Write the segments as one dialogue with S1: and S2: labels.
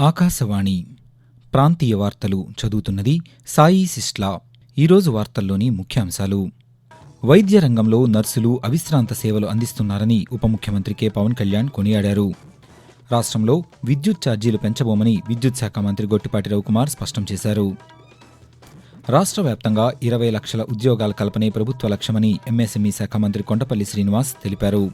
S1: ఆకాశవాణి ప్రాంతీయ వార్తలు చదువుతున్నది సాయి సిస్లా. ఈరోజు వార్తల్లోని ముఖ్యాంశాలు. వైద్య రంగంలో నర్సులు అవిశ్రాంత సేవలు అందిస్తున్నారని ఉప ముఖ్యమంత్రి కె. పవన్ కళ్యాణ్ కొనియాడారు. రాష్ట్రంలో విద్యుత్ ఛార్జీలు పెంచబోమని విద్యుత్ శాఖ మంత్రి గొట్టిపాటి రవికుమార్ స్పష్టం చేశారు. రాష్ట్ర వ్యాప్తంగా ఇరవై లక్షల ఉద్యోగాల కల్పనే ప్రభుత్వ లక్ష్యమని ఎంఎస్ఎంఈ శాఖ మంత్రి కొండపల్లి శ్రీనివాస్ తెలిపారు.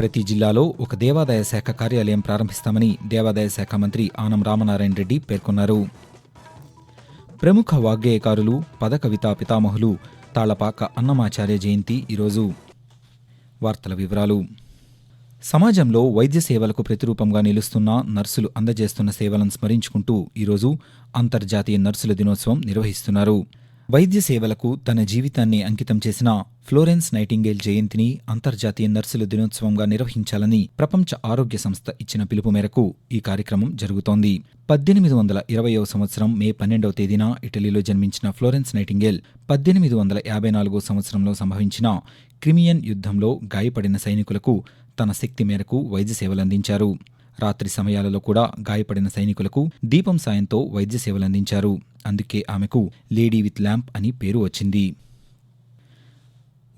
S1: ప్రతి జిల్లాలో ఒక దేవాదాయ శాఖ కార్యాలయం ప్రారంభిస్తామని దేవాదాయ శాఖ మంత్రి ఆనం రామనారాయణ రెడ్డి పేర్కొన్నారు. ప్రముఖ వాగ్గేయకారులు పదకవితా పితామహులు తాళపాక అన్నమాచార్య జయంతి ఈరోజు. వార్తల వివరాలు. సమాజంలో వైద్య సేవలకు ప్రతిరూపంగా నిలుస్తున్న నర్సులు అందజేస్తున్న సేవలను స్మరించుకుంటూ ఈరోజు అంతర్జాతీయ నర్సుల దినోత్సవం నిర్వహిస్తున్నారు. వైద్య సేవలకు తన జీవితాన్ని అంకితం చేసిన ఫ్లోరెన్స్ నైటింగేల్ జయంతిని అంతర్జాతీయ నర్సుల దినోత్సవంగా నిర్వహించాలని ప్రపంచ ఆరోగ్య సంస్థ ఇచ్చిన పిలుపు మేరకు ఈ కార్యక్రమం జరుగుతోంది. పద్దెనిమిది వందల ఇరవయవ సంవత్సరం మే పన్నెండవ తేదీన ఇటలీలో జన్మించిన ఫ్లోరెన్స్ నైటింగేల్ పద్దెనిమిది వందల యాభై నాలుగో సంవత్సరంలో సంభవించిన క్రిమియన్ యుద్ధంలో గాయపడిన సైనికులకు తన శక్తి మేరకు వైద్య సేవలందించారు. రాత్రి సమయాలలో కూడా గాయపడిన సైనికులకు దీపం సాయంతో వైద్య సేవలందించారు. అందుకే ఆమెకు లేడీ విత్ ల్యాంప్ అని పేరు వచ్చింది.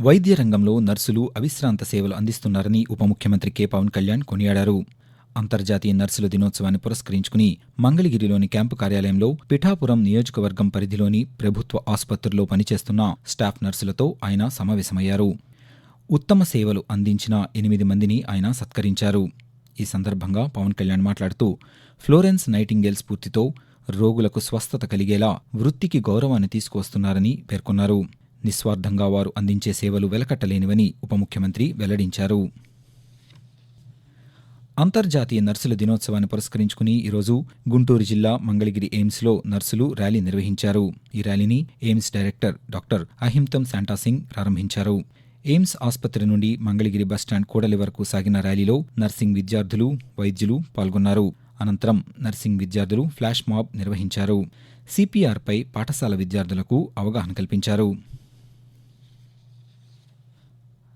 S1: వైద్య రంగంలో నర్సులు అవిశ్రాంత సేవలు అందిస్తున్నారని ఉప ముఖ్యమంత్రి కె. పవన్ కళ్యాణ్ కొనియాడారు. అంతర్జాతీయ నర్సుల దినోత్సవాన్ని పురస్కరించుకుని మంగళగిరిలోని క్యాంపు కార్యాలయంలో పిఠాపురం నియోజకవర్గం పరిధిలోని ప్రభుత్వ ఆసుపత్రుల్లో పనిచేస్తున్న స్టాఫ్ నర్సులతో ఆయన సమావేశమయ్యారు. ఉత్తమ సేవలు అందించిన ఎనిమిది మందిని ఆయన సత్కరించారు. ఈ సందర్భంగా పవన్ కళ్యాణ్ మాట్లాడుతూ ఫ్లోరెన్స్ నైటింగేల్ స్ఫూర్తితో రోగులకు స్వస్థత కలిగేలా వృత్తికి గౌరవాన్ని తీసుకువస్తున్నారని పేర్కొన్నారు. నిస్వార్థంగా వారు అందించే సేవలు వెలకట్టలేనివని ఉప ముఖ్యమంత్రి వెల్లడించారు. అంతర్జాతీయ నర్సుల దినోత్సవాన్ని పురస్కరించుకుని ఈరోజు గుంటూరు జిల్లా మంగళగిరి ఎయిమ్స్లో నర్సులు ర్యాలీ నిర్వహించారు. ఈ ర్యాలీని ఎయిమ్స్ డైరెక్టర్ డాక్టర్ అహింతం శాంటాసింగ్ ప్రారంభించారు. ఎయిమ్స్ ఆసుపత్రి నుండి మంగళగిరి బస్టాండ్ కూడలి వరకు సాగిన ర్యాలీలో నర్సింగ్ విద్యార్థులు వైద్యులు పాల్గొన్నారు. అనంతరం నర్సింగ్ విద్యార్థులు ఫ్లాష్ మాబ్ నిర్వహించారు. సిపిఆర్పై పాఠశాల విద్యార్థులకు అవగాహన కల్పించారు.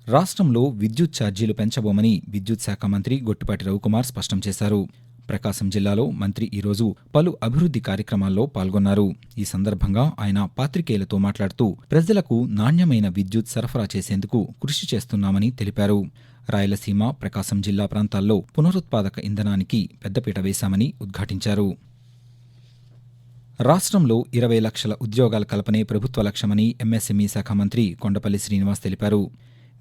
S1: రాష్ట్రంలో విద్యుత్ ఛార్జీలు పెంచబోమని విద్యుత్ శాఖ మంత్రి గొట్టిపాటి రవికుమార్ స్పష్టం చేశారు. ప్రకాశం జిల్లాలో మంత్రి ఈరోజు పలు అభివృద్ధి కార్యక్రమాల్లో పాల్గొన్నారు. ఈ సందర్భంగా ఆయన పాత్రికేయులతో మాట్లాడుతూ ప్రజలకు నాణ్యమైన విద్యుత్ సరఫరా చేసేందుకు కృషి చేస్తున్నామని తెలిపారు. రాయలసీమ ప్రకాశం జిల్లా ప్రాంతాల్లో పునరుత్పాదక ఇంధనానికి పెద్దపీట వేశామని ఉద్ఘాటించారు. రాష్ట్రంలో ఇరవై లక్షల ఉద్యోగాల కల్పనే ప్రభుత్వ లక్ష్యమని ఎంఎస్ఎంఈ శాఖ మంత్రి కొండపల్లి శ్రీనివాస్ తెలిపారు.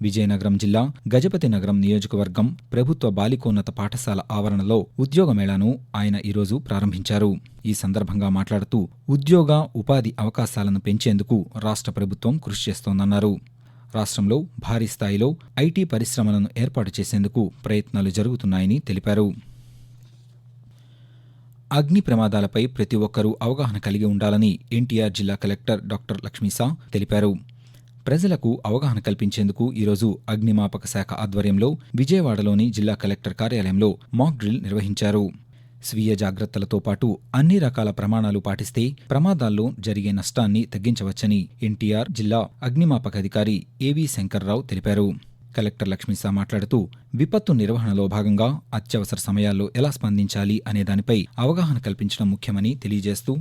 S1: విజయనగరం జిల్లా గజపతి నగరం నియోజకవర్గం ప్రభుత్వ బాలికోన్నత పాఠశాల ఆవరణలో ఉద్యోగ మేళాను ఆయన ఈరోజు ప్రారంభించారు. ఈ సందర్భంగా మాట్లాడుతూ ఉద్యోగ ఉపాధి అవకాశాలను పెంచేందుకు రాష్ట్ర ప్రభుత్వం కృషి చేస్తోందన్నారు. రాష్ట్రంలో భారీ స్థాయిలో ఐటీ పరిశ్రమలను ఏర్పాటు చేసేందుకు ప్రయత్నాలు జరుగుతున్నాయని తెలిపారు. అగ్ని ప్రమాదాలపై ప్రతి ఒక్కరూ అవగాహన కలిగి ఉండాలని ఎన్టీఆర్ జిల్లా కలెక్టర్ డాక్టర్ లక్ష్మీసా తెలిపారు. ప్రజలకు అవగాహన కల్పించేందుకు ఈరోజు అగ్నిమాపక శాఖ ఆధ్వర్యంలో విజయవాడలోని జిల్లా కలెక్టర్ కార్యాలయంలో మాక్ డ్రిల్ నిర్వహించారు. స్వీయ జాగ్రత్తలతో పాటు అన్ని రకాల ప్రమాణాలు పాటిస్తే ప్రమాదాల్లో జరిగే నష్టాన్ని తగ్గించవచ్చని ఎన్టీఆర్ జిల్లా అగ్నిమాపక అధికారి ఏవీ శంకర్రావు తెలిపారు. కలెక్టర్ లక్ష్మీసా మాట్లాడుతూ విపత్తు నిర్వహణలో భాగంగా అత్యవసర సమయాల్లో ఎలా స్పందించాలి అనే దానిపై అవగాహన కల్పించడం ముఖ్యమని తెలియజేస్తూ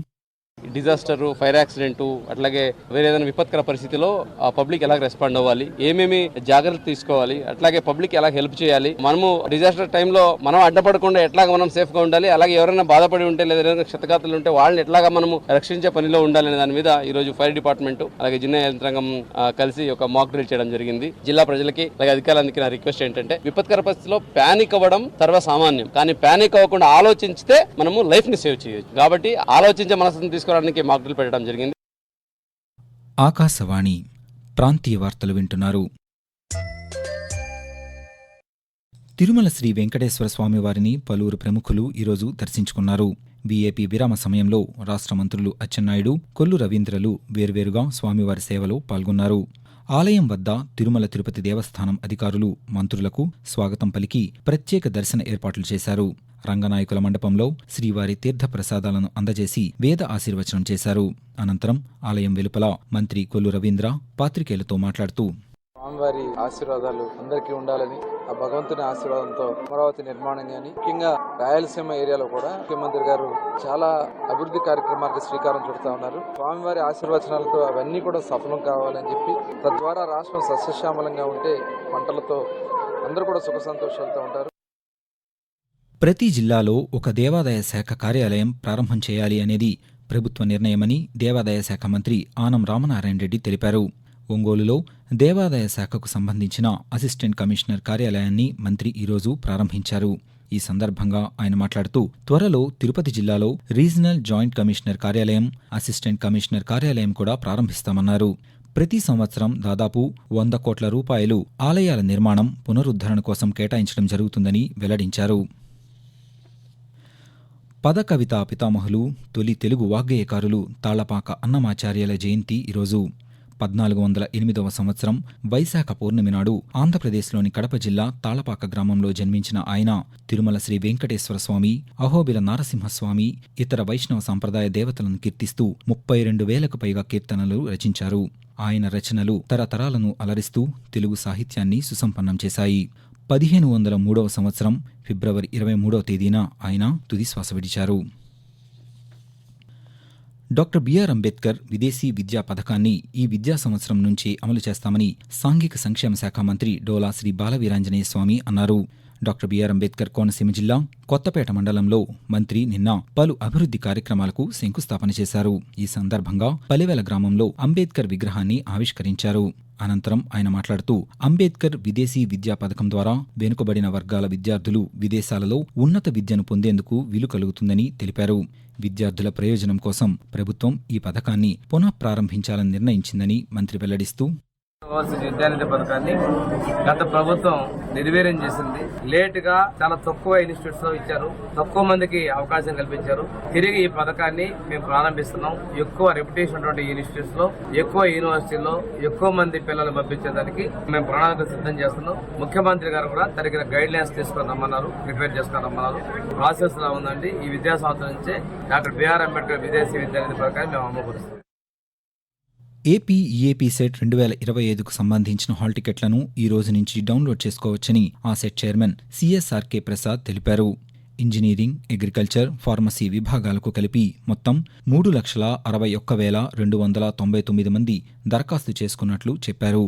S2: డిజాస్టర్ ఫైర్ యాక్సిడెంట్ అట్లాగే వేరే ఏదైనా విపత్కర పరిస్థితిలో ఆ పబ్లిక్ ఎలా రెస్పాండ్ అవ్వాలి ఏమేమి జాగ్రత్తలు తీసుకోవాలి అట్లాగే పబ్లిక్ ఎలా హెల్ప్ చేయాలి మనము డిజాస్టర్ టైంలో మనం అడ్డపడకుండా ఎట్లాగ మనం సేఫ్గా ఉండాలి అలాగే ఎవరైనా బాధపడి ఉంటే లేదా ఏదైనా క్షతగాతులు ఉంటే వాళ్ళని ఎట్లాగా మనము రక్షించే పనిలో ఉండాలి అనే దాని మీద ఈ రోజు ఫైర్ డిపార్ట్మెంట్ అలాగే జిల్లా యంత్రాంగం కలిసి ఒక మాక్ డ్రిల్ చేయడం జరిగింది. జిల్లా ప్రజలకి అలాగే అధికారులందరికీ నా రిక్వెస్ట్ ఏంటంటే విపత్కర పరిస్థితిలో ప్యానిక్ అవ్వడం సర్వసామాన్యం కానీ ప్యానిక్ అవ్వకుండా ఆలోచించితే మనము లైఫ్ని సేవ్ చేయొచ్చు. కాబట్టి ఆలోచించే మనసుని తీసుకోవడానికి మాక్ డ్రిల్ పెట్టడం జరిగింది.
S1: ఆకాశవాణి ప్రాంతీయ వార్తలు వింటున్నారు. తిరుమల శ్రీ వెంకటేశ్వర స్వామివారిని పలువురు ప్రముఖులు ఈరోజు దర్శించుకున్నారు. బీఏపీ విరామ సమయంలో రాష్ట్ర మంత్రులు అచ్చెన్నాయుడు కొల్లు రవీంద్రలు వేర్వేరుగా స్వామివారి సేవలో పాల్గొన్నారు. ఆలయం వద్ద తిరుమల తిరుపతి దేవస్థానం అధికారులు మంత్రులకు స్వాగతం పలికి ప్రత్యేక దర్శన ఏర్పాట్లు చేశారు. రంగనాయకుల మండపంలో శ్రీవారి తీర్థ ప్రసాదాలను అందజేసి వేద ఆశీర్వచనం చేశారు. అనంతరం ఆలయం వెలుపల మంత్రి కొల్లు రవీంద్ర పాత్రికేయులతో మాట్లాడుతూ
S3: స్వామివారి ఆశీర్వాదాలు అందరికీ ఉండాలని ఆ భగవంతుని ఆశీర్వాదంతో అమరావతి నిర్మాణం గాని ముఖ్యంగా రాయలసీమ ఏరియాలో కూడా ముఖ్యమంత్రి గారు చాలా అభివృద్ధి కార్యక్రమాలకు శ్రీకారం చుడుతా ఉన్నారు. స్వామివారి ఆశీర్వచనాలతో అవన్నీ కూడా సఫలం కావాలని చెప్పి తద్వారా రాష్ట్రం సస్యశ్యామలంగా ఉంటే పంటలతో అందరూ కూడా సుఖ సంతోషాలతో ఉంటారు.
S1: ప్రతి జిల్లాలో ఒక దేవాదాయ శాఖ కార్యాలయం ప్రారంభం చేయాలి అనేది ప్రభుత్వ నిర్ణయమని దేవాదాయ శాఖ మంత్రి ఆనం రామనారాయణ రెడ్డి తెలిపారు. ఒంగోలులో దేవాదాయ శాఖకు సంబంధించిన అసిస్టెంట్ కమిషనర్ కార్యాలయాన్ని మంత్రి ఈరోజు ప్రారంభించారు. ఈ సందర్భంగా ఆయన మాట్లాడుతూ త్వరలో తిరుపతి జిల్లాలో రీజనల్ జాయింట్ కమిషనర్ కార్యాలయం అసిస్టెంట్ కమిషనర్ కార్యాలయం కూడా ప్రారంభిస్తామన్నారు. ప్రతి సంవత్సరం దాదాపు వంద కోట్ల రూపాయలు ఆలయాల నిర్మాణం పునరుద్ధరణ కోసం కేటాయించడం జరుగుతుందని వెల్లడించారు. పదకవితా పితామహులు తొలి తెలుగు వాగ్గేయకారులు తాళపాక అన్నమాచార్యుల జయంతి ఈరోజు. పద్నాలుగు వందల ఎనిమిదవ సంవత్సరం వైశాఖ పౌర్ణమి నాడు ఆంధ్రప్రదేశ్లోని కడప జిల్లా తాళపాక గ్రామంలో జన్మించిన ఆయన తిరుమల శ్రీ వెంకటేశ్వర స్వామి అహోబిల నారసింహస్వామి ఇతర వైష్ణవ సంప్రదాయ దేవతలను కీర్తిస్తూ ముప్పై రెండు వేలకు పైగా కీర్తనలు రచించారు. ఆయన రచనలు తరతరాలను అలరిస్తూ తెలుగు సాహిత్యాన్ని సుసంపన్నం చేశాయి. పదిహేను వందల మూడవ సంవత్సరం ఫిబ్రవరి ఇరవై మూడవ తేదీన ఆయన తుది శ్వాస విడిచారు. డాక్టర్ బిఆర్ అంబేద్కర్ విదేశీ విద్యా పథకాన్ని ఈ విద్యా సంవత్సరం నుంచే అమలు చేస్తామని సాంఘిక సంక్షేమ శాఖ మంత్రి డోలా శ్రీ బాలవీరాంజనేయ స్వామి అన్నారు. డాక్టర్ బిఆర్ అంబేద్కర్ కోనసీమ జిల్లా కొత్తపేట మండలంలో మంత్రి నిన్న పలు అభివృద్ధి కార్యక్రమాలకు శంకుస్థాపన చేశారు. ఈ సందర్భంగా పలివెల గ్రామంలో అంబేద్కర్ విగ్రహాన్ని ఆవిష్కరించారు. అనంతరం ఆయన మాట్లాడుతూ అంబేద్కర్ విదేశీ విద్యా పథకం ద్వారా వెనుకబడిన వర్గాల విద్యార్థులు విదేశాలలో ఉన్నత విద్యను పొందేందుకు వీలు కలుగుతుందని తెలిపారు. విద్యార్థుల ప్రయోజనం కోసం ప్రభుత్వం ఈ పథకాన్ని పునః ప్రారంభించాలని నిర్ణయించిందని మంత్రి వెల్లడిస్తూ
S4: విద్యానిధి పథకాన్ని గత ప్రభుత్వం నిర్వీర్యం చేసింది. లేట్గా చాలా తక్కువ ఇన్స్టిట్యూట్స్లో ఇచ్చారు. తక్కువ మందికి అవకాశం కల్పించారు. తిరిగి ఈ పథకాన్ని మేము ప్రారంభిస్తున్నాం. ఎక్కువ రెప్యుటేషన్ ఉన్నటువంటి ఇన్స్టిట్యూట్స్లో ఎక్కువ యూనివర్సిటీల్లో ఎక్కువ మంది పిల్లలు పంపించేదానికి మేము ప్రణాళిక సిద్ధం చేస్తున్నాం. ముఖ్యమంత్రి గారు కూడా తగిన గైడ్ లైన్స్ తీసుకొని రమ్మన్నారు ప్రిపేర్ చేసుకొని రమ్మన్నారు. ప్రాసెస్ లా ఉందండి. ఈ విద్యా సంవత్సరం నుంచే డాక్టర్ బిఆర్ అంబేద్కర్ విదేశీ విద్యానిధి పథకాన్ని మేము అమలుపరుస్తాం
S1: ఏపీ ఈఏపీ సెట్ రెండు వేల ఇరవై ఐదుకు సంబంధించిన హాల్ టికెట్లను ఈ రోజు నుంచి డౌన్లోడ్ చేసుకోవచ్చని ఆ సెట్ చైర్మన్ సిఎస్ఆర్కే ప్రసాద్ తెలిపారు. ఇంజనీరింగ్ అగ్రికల్చర్ ఫార్మసీ విభాగాలకు కలిపి మొత్తం మూడు లక్షల అరవై ఒక్క వేల రెండు వందల తొంభై తొమ్మిది మంది దరఖాస్తు చేసుకున్నట్లు చెప్పారు.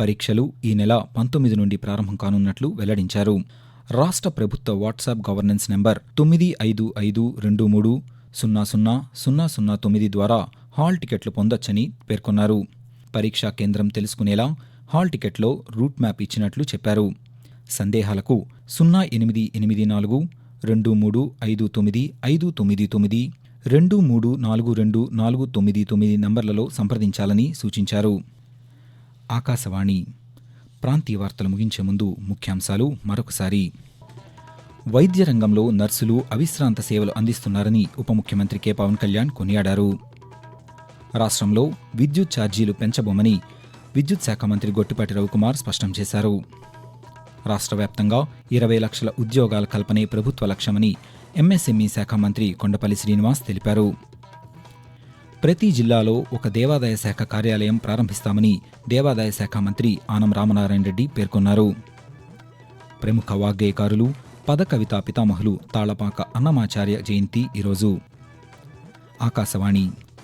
S1: పరీక్షలు ఈ నెల పంతొమ్మిది నుండి ప్రారంభం కానున్నట్లు వెల్లడించారు. రాష్ట్ర ప్రభుత్వ వాట్సాప్ గవర్నెన్స్ నెంబర్ తొమ్మిది ఐదు ఐదు రెండు మూడు సున్నా సున్నా సున్నా సున్నా తొమ్మిది ద్వారా హాల్ టికెట్లు పొందొచ్చని పేర్కొన్నారు. పరీక్షా కేంద్రం తెలుసుకునేలా హాల్ టికెట్లో రూట్ మ్యాప్ ఇచ్చినట్లు చెప్పారు. సందేహాలకు సున్నా ఎనిమిది ఎనిమిది నాలుగు రెండు మూడు ఐదు తొమ్మిది ఐదు తొమ్మిది తొమ్మిది రెండు మూడు నాలుగు రెండు నాలుగు తొమ్మిది తొమ్మిది నంబర్లలో సంప్రదించాలని సూచించారు. ఆకాశవాణి. ప్రాంతీయ వార్తలు ముగించే ముందు ముఖ్యాంశాలు మరొకసారి. వైద్య రంగంలో నర్సులు అవిశ్రాంత సేవలు అందిస్తున్నారని ఉప ముఖ్యమంత్రి కె. పవన్ కళ్యాణ్ కొనియాడారు. రాష్ట్రంలో విద్యుత్ ఛార్జీలు పెంచబోమని విద్యుత్ శాఖ మంత్రి గొట్టిపాటి రవికుమార్ స్పష్టం చేశారు. రాష్ట్ర వ్యాప్తంగా ఇరవై లక్షల ఉద్యోగాల కల్పనే ప్రభుత్వ లక్ష్యమని ఎంఎస్ఎంఈ శాఖ మంత్రి కొండపల్లి శ్రీనివాస్ తెలిపారు. ప్రతి జిల్లాలో ఒక దేవాదాయ శాఖ కార్యాలయం ప్రారంభిస్తామని దేవాదాయ శాఖ మంత్రి ఆనం రామనారాయణ రెడ్డి పేర్కొన్నారు. ప్రముఖ వాగ్గేయకారులు పద కవితా పితామహులు తాళపాక అన్నమాచార్య జయంతి ఈరోజు. ఆకాశవాణి